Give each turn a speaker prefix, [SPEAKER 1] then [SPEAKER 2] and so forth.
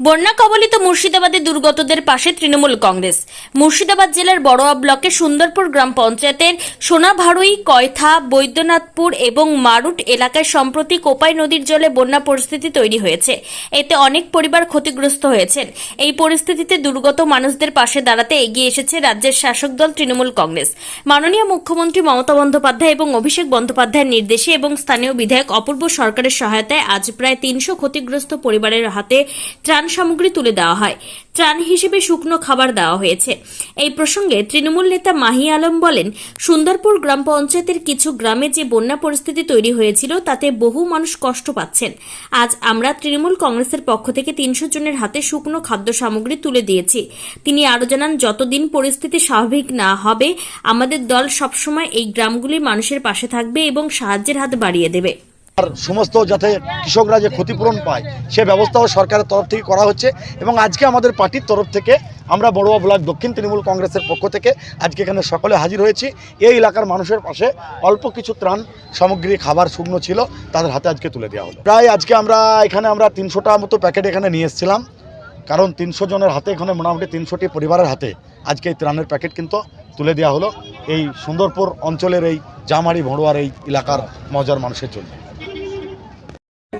[SPEAKER 1] বন্যা কবলিত মুর্শিদাবাদে দুর্গতদের পাশে তৃণমূল কংগ্রেস। মুর্শিদাবাদ জেলার বড়োয়া ব্লকে সুন্দরপুর গ্রাম পঞ্চায়েতের সোনাভারুই, কয়থা, বৈদ্যনাথপুর এবং মারুট এলাকায় সম্প্রতি কোপাই নদীর জলে বন্যা পরিস্থিতি তৈরি হয়েছে। এতে অনেক পরিবার ক্ষতিগ্রস্ত হয়েছেন। এই পরিস্থিতিতে দুর্গত মানুষদের পাশে দাঁড়াতে এগিয়ে এসেছে রাজ্যের শাসক দল তৃণমূল কংগ্রেস। মাননীয় মুখ্যমন্ত্রী মমতা বন্দ্যোপাধ্যায় এবং অভিষেক বন্দ্যোপাধ্যায়ের নির্দেশে এবং স্থানীয় বিধায়ক অপূর্ব সরকারের সহায়তায় আজ প্রায় তিনশো ক্ষতিগ্রস্ত পরিবারের হাতে ত্রাণ সামগ্রী তুলে দেওয়া হয়। ত্রাণ হিসেবে শুকনো খাবার দেওয়া হয়েছে। এই প্রসঙ্গে তৃণমূল নেতা মাহি আলম বলেন, সুন্দরপুর গ্রাম পঞ্চায়েতের কিছু গ্রামে যে বন্যা পরিস্থিতি তৈরি হয়েছিল, তাতে বহু মানুষ কষ্ট পাচ্ছেন। আজ আমরা তৃণমূল কংগ্রেসের পক্ষ থেকে তিনশো জনের হাতে শুকনো খাদ্য সামগ্রী তুলে দিয়েছি। তিনি আরও জানান, যতদিন পরিস্থিতি স্বাভাবিক না হবে, আমাদের দল সবসময় এই গ্রামগুলির মানুষের পাশে থাকবে এবং সাহায্যের হাত বাড়িয়ে দেবে।
[SPEAKER 2] আর সমস্ত যাতে কৃষকরা যে ক্ষতিপূরণ পায়, সে ব্যবস্থাও সরকারের তরফ থেকে করা হচ্ছে এবং আজকে আমাদের পার্টির তরফ থেকে আমরা বড়ুয়া ব্লক দক্ষিণ তৃণমূল কংগ্রেসের পক্ষ থেকে আজকে এখানে সকলে হাজির হয়েছি। এই এলাকার মানুষের পাশে অল্প কিছু ত্রাণ, সামগ্রী, খাবার, শুকনো ছিল, তাদের হাতে আজকে তুলে দেওয়া হলো। প্রায় আজকে আমরা এখানে আমরা তিনশোটা মতো প্যাকেট এখানে নিয়ে এসেছিলাম। কারণ তিনশো জনের হাতে এখানে মোটামুটি তিনশোটি পরিবারের হাতে আজকে এই ত্রাণের প্যাকেট কিন্তু তুলে দেওয়া হলো। এই সুন্দরপুর অঞ্চলের এই জামারি, ভড়ুয়ার এই এলাকার মজার মানুষের জন্য।